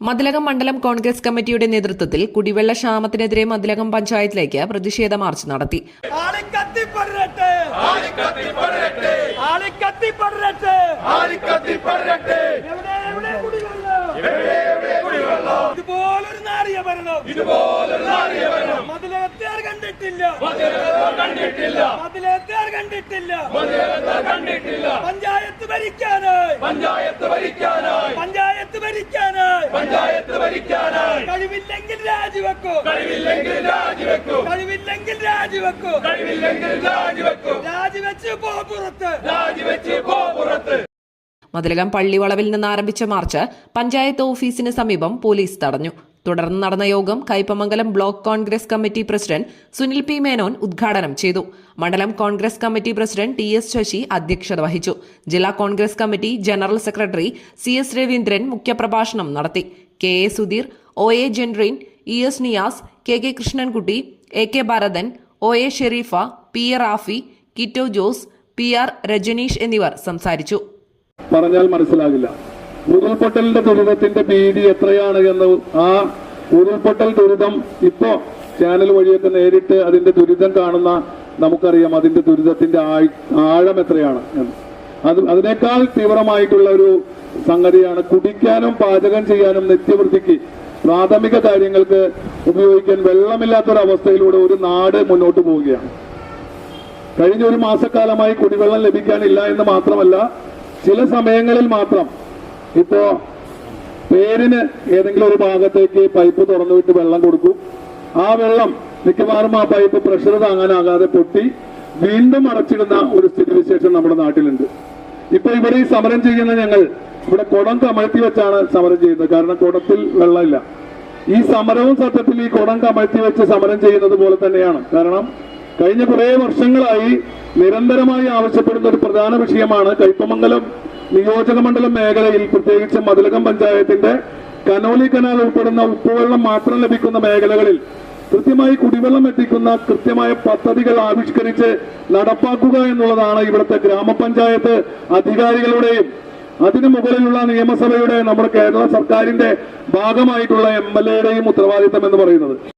മതിലകം മണ്ഡലം കോൺഗ്രസ് കമ്മിറ്റിയുടെ നേതൃത്വത്തിൽ കുടിവെള്ള ക്ഷാമത്തിനെതിരെ മതിലകം പഞ്ചായത്തിലേക്ക് പ്രതിഷേധ മാർച്ച് നടത്തി. കണ്ടിട്ടില്ല. പഞ്ചായത്ത് ഭരിക്കാനായി. ആളിക്കത്തിപ്പടരട്ടെ എവിടെ എവിടെ കുടിവെള്ളം എവിടെ എവിടെ കുടിവെള്ളം ഇതുപോലൊരു നാറിയ ഭരണം ഇതുപോലൊരു നാടിയ വരണം മതിലകത്തേർ കണ്ടിട്ടില്ല മതിലകത്താർ കണ്ടിട്ടില്ല മതിലകത്തേർ കണ്ടിട്ടില്ല മതിലകത്താർ കണ്ടിട്ടില്ല പഞ്ചായത്ത് ഭരിക്കാനായി പഞ്ചായത്ത് ഭരിക്കാനായി പഞ്ചായത്ത് ഭരിക്കാനായി പഞ്ചായത്ത് ഭരിക്കാനായി കഴിവില്ലെങ്കിൽ രാജിവെക്കൂ. കഴിവില്ലെങ്കിൽ രാജിവെക്കൂ. കഴിവില്ലെങ്കിൽ രാജിവെക്കൂ. കഴിവില്ലെങ്കിൽ രാജിവെക്കൂ. രാജിവെച്ച് പോ പുറത്ത്. രാജിവെച്ച് പോ പുറത്ത്. മതിലകം പള്ളിവളവിൽ നിന്ന് ആരംഭിച്ച മാർച്ച് പഞ്ചായത്ത് ഓഫീസിന് സമീപം പോലീസ് തടഞ്ഞു. തുടർന്ന് നടന്ന യോഗം Kaipamangalam block Congress committee president Sunil P Menon ഉദ്ഘാടനം ചെയ്തു. മണ്ഡലം Congress committee president T S Sasi അധ്യക്ഷത വഹിച്ചു. ജില്ലാ Congress committee general secretary C S Raveendran മുഖ്യപ്രഭാഷണം നടത്തി. K A Sudheer O A Jentin E S Niyas K K Krishnankutty A K Bharathan O A Sherifa P A Rafi Kitto Jose P R Rajaneesh എന്നിവർ സംസാരിച്ചു. പറഞ്ഞാൽ മനസ്സിലാകില്ല. ഉരുൾപൊട്ടലിന്റെ ദുരിതത്തിന്റെ ഭീതി എത്രയാണ് എന്ന് ആ ഉരുൾപൊട്ടൽ ദുരിതം ഇപ്പോ ചാനൽ വഴിയൊക്കെ നേരിട്ട് അതിന്റെ ദുരിതം കാണുന്ന നമുക്കറിയാം അതിന്റെ ദുരിതത്തിന്റെ ആഴം എത്രയാണ് എന്ന്. അത് അതിനേക്കാൾ തീവ്രമായിട്ടുള്ള ഒരു സംഗതിയാണ് കുടിക്കാനും പാചകം ചെയ്യാനും നിത്യവൃത്തിക്ക് പ്രാഥമിക കാര്യങ്ങൾക്ക് ഉപയോഗിക്കാൻ വെള്ളമില്ലാത്തൊരവസ്ഥയിലൂടെ ഒരു നാട് മുന്നോട്ട് പോവുകയാണ്. കഴിഞ്ഞ ഒരു മാസക്കാലമായി കുടിവെള്ളം ലഭിക്കാനില്ല എന്ന് മാത്രമല്ല ചില സമയങ്ങളിൽ മാത്രം. ഇപ്പോ പേരിന് ഏതെങ്കിലും ഒരു ഭാഗത്തേക്ക് പൈപ്പ് തുറന്നുവിട്ട് വെള്ളം കൊടുക്കും. ആ വെള്ളം മിക്കവാറും ആ പൈപ്പ് പ്രഷർ താങ്ങാനാകാതെ പൊട്ടി വീണ്ടും അടച്ചിടുന്ന ഒരു സ്ഥിതിവിശേഷം നമ്മുടെ നാട്ടിലുണ്ട്. ഇപ്പൊ ഇവിടെ ഈ സമരം ചെയ്യുന്ന ഞങ്ങൾ ഇവിടെ കുടം കമഴ്ത്തി വെച്ചാണ് സമരം ചെയ്യുന്നത്. കാരണം കുടത്തിൽ വെള്ളമില്ല. ഈ സമരവും സത്യത്തിൽ ഈ കുടം കമഴ്ത്തി വെച്ച് സമരം ചെയ്യുന്നത് പോലെ തന്നെയാണ്. കാരണം കഴിഞ്ഞ കുറേ വർഷങ്ങളായി നിരന്തരമായി ആവശ്യപ്പെടുന്ന ഒരു പ്രധാന വിഷയമാണ് കൈപ്പമംഗലം നിയോജക മണ്ഡലം മേഖലയിൽ പ്രത്യേകിച്ച് മതിലകം പഞ്ചായത്തിന്റെ കനോലി കനാൽ ഉൾപ്പെടുന്ന ഉപ്പുവെള്ളം മാത്രം ലഭിക്കുന്ന മേഖലകളിൽ കൃത്യമായി കുടിവെള്ളം എത്തിക്കുന്ന കൃത്യമായ പദ്ധതികൾ ആവിഷ്കരിച്ച് നടപ്പാക്കുക എന്നുള്ളതാണ് ഇവിടുത്തെ ഗ്രാമപഞ്ചായത്ത് അധികാരികളുടെയും അതിനു മുകളിലുള്ള നിയമസഭയുടെ നമ്മുടെ കേരള സർക്കാരിന്റെ ഭാഗമായിട്ടുള്ള എം എൽ എയുടെയും ഉത്തരവാദിത്തം എന്ന് പറയുന്നത്.